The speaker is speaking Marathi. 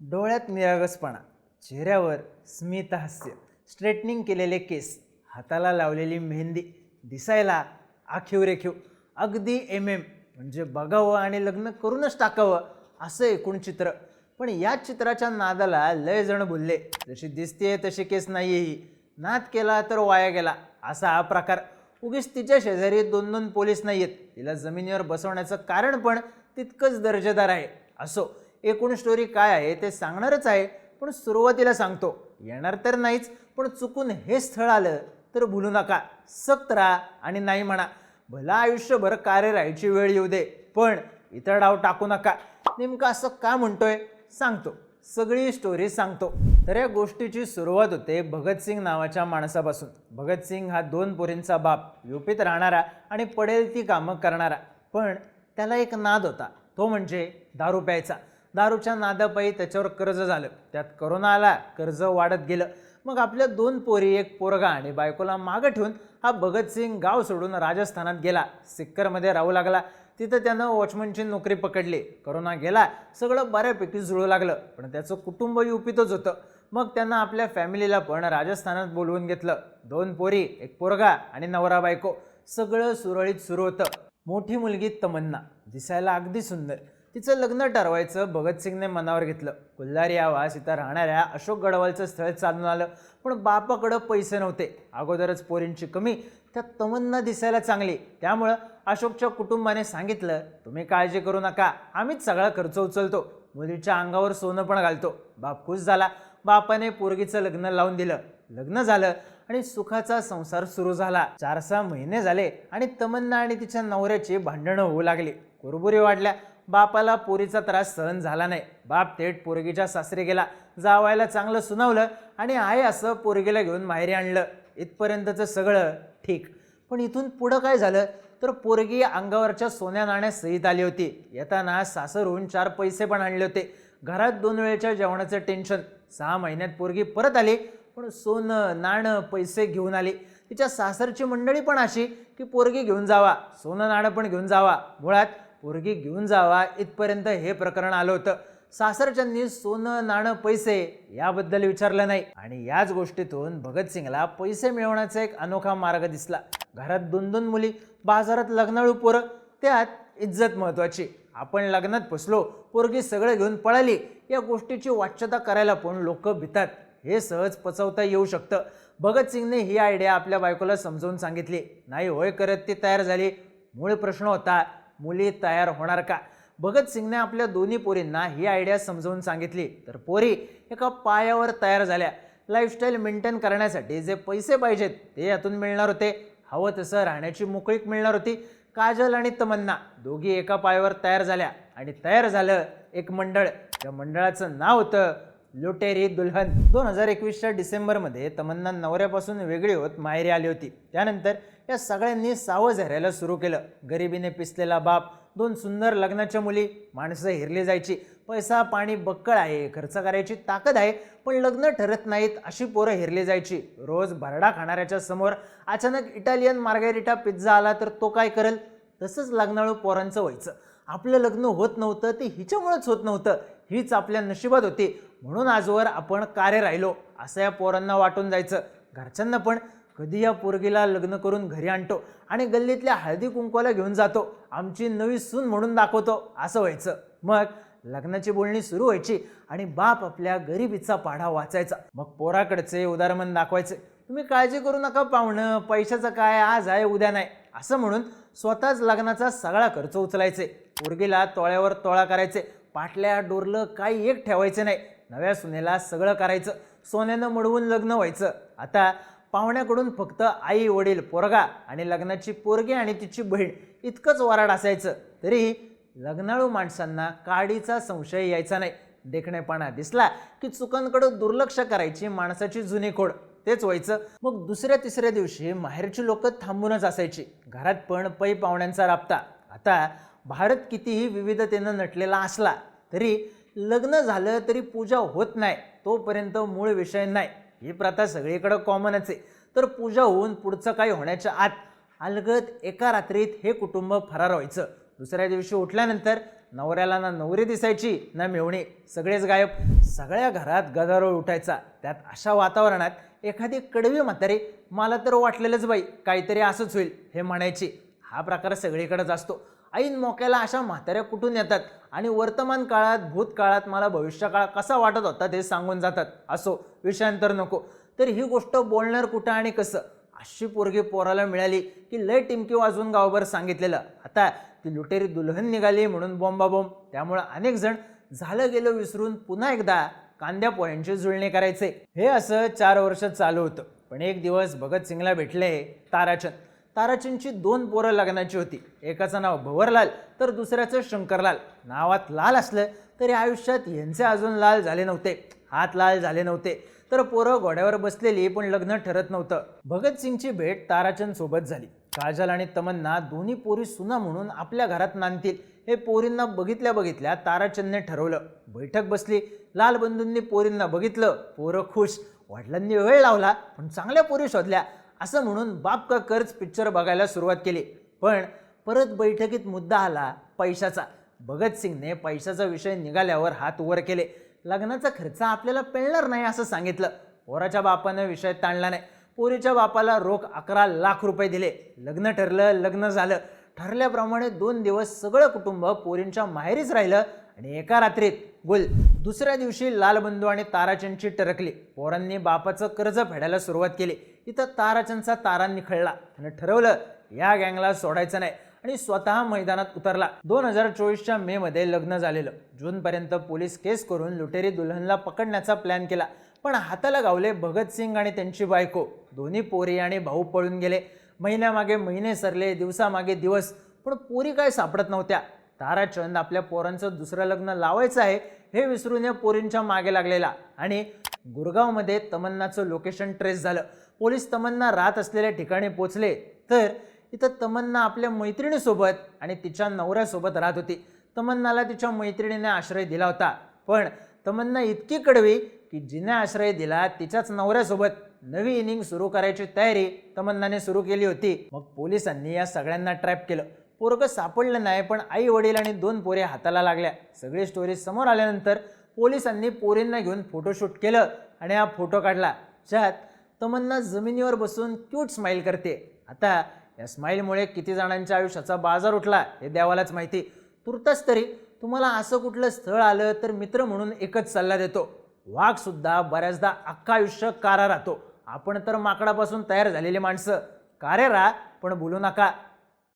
डोळ्यात निरागसपणा चेहऱ्यावर स्मितहास्य स्ट्रेटनिंग केलेले केस हाताला लावलेली मेहंदी दिसायला आखीव रेखीव अगदी एम एम म्हणजे बघावं आणि लग्न करूनच टाकावं असं एकूण चित्र. पण या चित्राच्या नादाला लय जण बोलले जशी दिसते तशी केस नाही ही. नाद केला तर वाया गेला असा हा प्रकार. उगीच तिच्या शेजारी दोन दोन पोलीस नाही आहेत तिला जमिनीवर बसवण्याचं कारण पण तितकंच दर्जेदार आहे. असो एकूण स्टोरी काय आहे ते सांगणारच आहे पण सुरुवातीला सांगतो. येणार तर नाहीच पण चुकून हे स्थळ आलं तर भुलू नका. सक्त राहा आणि नाही म्हणा. भला आयुष्यभर कार्य राहायची वेळ येऊ दे पण इतर डाव टाकू नका. नेमकं असं का म्हणतोय? सांगतो. सगळी स्टोरी सांगतो. तर या गोष्टीची सुरुवात होते भगतसिंग नावाच्या माणसापासून. भगतसिंग हा दोन पोरींचा बाप युपीत राहणारा आणि पडेल ती कामं करणारा. पण त्याला एक नाद होता. तो म्हणजे दारू प्यायचा. दारूच्या नादापायी त्याच्यावर कर्ज झालं. त्यात करोना आला कर्ज वाढत गेलं. मग आपल्या दोन पोरी एक पोरगा आणि बायकोला मागं ठेवून हा भगतसिंग गाव सोडून राजस्थानात गेला. सिक्करमध्ये राहू लागला. तिथं त्यानं वॉचमनची नोकरी पकडली. करोना गेला सगळं बऱ्यापैकी जुळू लागलं. पण त्याचं कुटुंब उपितच होतं. मग त्यानं आपल्या फॅमिलीला पण राजस्थानात बोलवून घेतलं. दोन पोरी एक पोरगा आणि नवरा बायको. सगळं सुरळीत सुरू होतं. मोठी मुलगी तमन्ना. दिसायला अगदी सुंदर. तिचं लग्न ठरवायचं. भगतसिंगने मनावर घेतलं. कुल्हारी आवास इथं राहणाऱ्या अशोक गडवालचं स्थळ चालून आलं. पण बापाकडं पैसे नव्हते. अगोदरच पोरींची कमी त्या तमन्ना दिसायला चांगली. त्यामुळं अशोकच्या कुटुंबाने सांगितलं तुम्ही काळजी करू नका. आम्हीच सगळा खर्च उचलतो. मुलीच्या अंगावर सोनं पण घालतो. बाप खुश झाला. बापाने पोरगीचं लग्न लावून दिलं. लग्न झालं आणि सुखाचा संसार सुरू झाला. चार सहा महिने झाले आणि तमन्ना आणि तिच्या नवऱ्याची भांडणं होऊ लागली. कुरबुरी वाढल्या. बापाला पोरीचा त्रास सहन झाला नाही. बाप थेट पोरगीच्या सासरी गेला. जावायला चांगलं सुनावलं आणि आहे असं पोरगीला घेऊन माहेरी आणलं. इथपर्यंतचं सगळं ठीक. पण इथून पुढं काय झालं? तर पोरगी अंगावरच्या सोन्या नाण्या सहित आली होती. येताना सासरहून चार पैसे पण आणले होते. घरात दोन वेळेच्या जेवणाचं टेन्शन. सहा महिन्यात पोरगी परत आली पण सोनं नाणं पैसे घेऊन आली. तिच्या सासरची मंडळी पण अशी की पोरगी घेऊन जावा सोनं नाणं पण घेऊन जावा. मुळात पोरगी घेऊन जावा इथपर्यंत हे प्रकरण आलं होतं. सासरच्यांनी सोनं नाणं पैसे याबद्दल विचारलं नाही. आणि याच गोष्टीतून भगतसिंगला पैसे मिळवण्याचा एक अनोखा मार्ग दिसला. घरात दोन दोन मुली बाजारात लग्नाळू पोरं त्यात इज्जत महत्वाची. आपण लग्नात फसलो पोरगी सगळं घेऊन पळाली या गोष्टीची वाच्यता करायला पण लोक भितात. हे सहज पचवता येऊ शकतं. भगतसिंगने ही आयडिया आपल्या बायकोला समजावून सांगितली. नाही होय करत ती तयार झाली. मूळ प्रश्न होता मुली तयार होणार का? भगतसिंगने आपल्या दोन्ही पोरींना ही आयडिया समजावून सांगितली. तर पोरी एका पायावर तयार झाल्या. लाईफस्टाईल मेंटेन करण्यासाठी जे पैसे पाहिजेत ते यातून मिळणार होते. हवं तसं राहण्याची मोकळीक मिळणार होती. काजल आणि तमन्ना दोघी एका पायावर तयार झाल्या. आणि तयार झालं एक मंडळ. त्या मंडळाचं नाव होतं लुटेरी दुल्हन. दोन हजार एकवीसच्या डिसेंबरमध्ये तमन्ना नवऱ्यापासून वेगळी होत माहेरी आली होती. त्यानंतर या सगळ्यांनी सावं राहायला सुरू केलं. गरिबीने पिसलेला बाप दोन सुंदर लग्नाच्या मुली माणसं हिरली जायची. पैसा पाणी बक्कळ आहे खर्च करायची ताकद आहे पण लग्न ठरत नाहीत अशी पोरं हिरली जायची. रोज भरडा खाणाऱ्याच्या समोर अचानक इटालियन मार्गेरिटा पिझ्झा आला तर तो काय करेल? तसंच लग्नाळू पोरांचं व्हायचं. आपलं लग्न होत नव्हतं ते हिच्यामुळेच होत नव्हतं. हीच आपल्या नशिबात होती. म्हणून आजवर आपण कार्य राहिलो असं या पोरांना वाटून जायचं. घरच्यांना पण कधी या पोरगीला लग्न करून घरी आणतो आणि गल्लीतल्या हळदी कुंकवाला घेऊन जातो. आमची नवी सून म्हणून दाखवतो. असं व्हायचं. मग लग्नाची बोलणी सुरू व्हायची आणि बाप आपल्या गरिबीचा पाढा वाचायचा. मग पोराकडचे उदारमन दाखवायचे. तुम्ही काळजी करू नका पाहुणं. पैशाचं काय आज आहे उद्या नाही. असं म्हणून स्वतःच लग्नाचा सगळा खर्च उचलायचे. पोरगीला तोळ्यावर तोळा करायचे. पाटल्या डोरलं काही एक ठेवायचं नाही. नव्या सुनेला सगळं करायचं. सोन्यानं मडवून लग्न व्हायचं. आता पाहुण्याकडून फक्त आई वडील पोरगा आणि लग्नाची पोरगी आणि तिची बहीण इतकंच वराड असायचं. तरी लग्नाळू माणसांना काडीचा संशय यायचा नाही. देखणेपणा दिसला की चुकांकडं दुर्लक्ष करायची माणसाची जुनी खोड. तेच व्हायचं. मग दुसऱ्या तिसऱ्या दिवशी माहेरची लोक थांबूनच असायची. घरात पण पै पाहुण्यांचा राबता. आता भारत कितीही विविधतेनं नटलेला असला तरी लग्न झालं तरी पूजा होत नाही. तोपर्यंत मूळ विषय नाही. ही प्रथा सगळीकडं कॉमनच आहे. तर पूजा होऊन पुढचं काही होण्याच्या आत अलगद एका रात्रीत हे कुटुंब फरार व्हायचं. दुसऱ्या दिवशी उठल्यानंतर नवऱ्याला ना नवरी दिसायची ना मेवणी. सगळेच गायब. सगळ्या घरात गदारोळ उठायचा. त्यात अशा वातावरणात एखादी कडवी म्हातारी मला तर वाटलेलंच बाई काहीतरी असंच होईल हे म्हणायची. हा प्रकार सगळीकडेच असतो. ऐन मोक्याला अशा म्हाताऱ्या कुठून येतात? आणि वर्तमान काळात भूतकाळात मला भविष्यकाळ कसा वाटत होता ते सांगून जातात. असो विषयांतर नको. तर ही गोष्ट बोलणार कुठं आणि कसं? अशी पोरगी पोराला मिळाली की लय टिमकी वाजवून गावभर सांगितलेलं. आता ती लुटेरी दुल्हन निघाली म्हणून बॉम्बाबॉम्ब त्यामुळं अनेक जण झालं गेलं विसरून पुन्हा एकदा कांद्या पोह्यांची जुळणी करायचे. हे असं चार वर्ष चालू होतं. पण एक दिवस भगतसिंगला भेटले ताराचंद. ताराचंदची दोन पोरं लग्नाची होती. एकाचं नाव भवरलाल तर दुसऱ्याचं शंकरलाल. नावात लाल असलं तरी आयुष्यात यांचे अजून लाल झाले नव्हते. हात लाल झाले नव्हते. तर पोरं घोड्यावर बसलेली पण लग्न ठरत नव्हतं. भगतसिंगची भेट ताराचंद सोबत झाली. काजल आणि तमन्ना दोन्ही पोरी सुना म्हणून आपल्या घरात नांदतील. हे पोरींना बघितल्या बघितल्या ताराचंदने ठरवलं. बैठक बसली. लाल बंधूंनी पोरींना बघितलं. पोरं खुश. वडिलांनी वेळ लावला पण चांगल्या पोरी शोधल्या. असं म्हणून बाप का कर्ज पिक्चर बघायला सुरुवात केली. पण परत बैठकीत मुद्दा आला पैशाचा. भगतसिंगने पैशाचा विषय निघाल्यावर हात वर केले. लग्नाचा खर्च आपल्याला पेळणार नाही असं सांगितलं. पोराच्या बापानं विषय ताणला नाही. पोरीच्या बापाला रोख अकरा लाख रुपये दिले. लग्न ठरलं लग्न झालं. ठरल्याप्रमाणे दोन दिवस सगळं कुटुंब पोरींच्या माहेरीच राहिलं. आणि एका रात्रीत गुल दुसऱ्या दिवशी लालबंधू आणि ताराचंदची टरकली. पोरांनी बापाचं कर्ज फेडायला सुरुवात केली. इथं ताराचंदचा तारा निखळला त्यानं ठरवलं या गँगला सोडायचं नाही आणि स्वतः मैदानात उतरला. दोन हजार चोवीसच्या मे मध्ये लग्न झालेलं. जूनपर्यंत पोलीस केस करून लुटेरी दुल्हनला पकडण्याचा प्लॅन केला. पण हाताला गावले भगतसिंग आणि त्यांची बायको. दोन्ही पोरी आणि भाऊ पळून गेले. महिन्यामागे महिने सरले दिवसामागे दिवस. पण पोरी काय सापडत नव्हत्या. ताराचंद आपल्या पोरांचं दुसरं लग्न लावायचं आहे हे विसरून या पोरींच्या मागे लागलेला. आणि गुरगावमध्ये तमन्नाचं लोकेशन ट्रेस झालं. पोलीस तमन्ना राहत असलेल्या ठिकाणी पोचले तर इथं तमन्ना आपल्या मैत्रिणीसोबत आणि तिच्या नवऱ्यासोबत राहत होती. तमन्नाला तिच्या मैत्रिणीने आश्रय दिला होता. पण तमन्ना इतकी कडवी की जिने आश्रय दिला तिच्याच नवऱ्यासोबत. नवी इनिंग सुरू करायची तयारी तमन्नाने सुरू केली होती. मग पोलिसांनी या सगळ्यांना ट्रॅप केलं. पोरगं सापडलं नाही पण आई वडील आणि दोन पोरे हाताला लागल्या. सगळी स्टोरी समोर आल्यानंतर पोलिसांनी पोरींना घेऊन फोटोशूट केलं आणि हा फोटो काढला ज्यात तमन्ना जमिनीवर बसून क्यूट स्माईल करते. आता या स्माईलमुळे किती जणांच्या आयुष्याचा बाजार उठला हे देवालाच माहिती. तुर्तास तरी तुम्हाला असं कुठलं स्थळ आलं तर मित्र म्हणून एकच सल्ला देतो. वाघसुद्धा बऱ्याचदा अख्खा आयुष्य कारा राहतो आपण तर माकडापासून तयार झालेली माणसं. कारे राहा पण बोलू नका.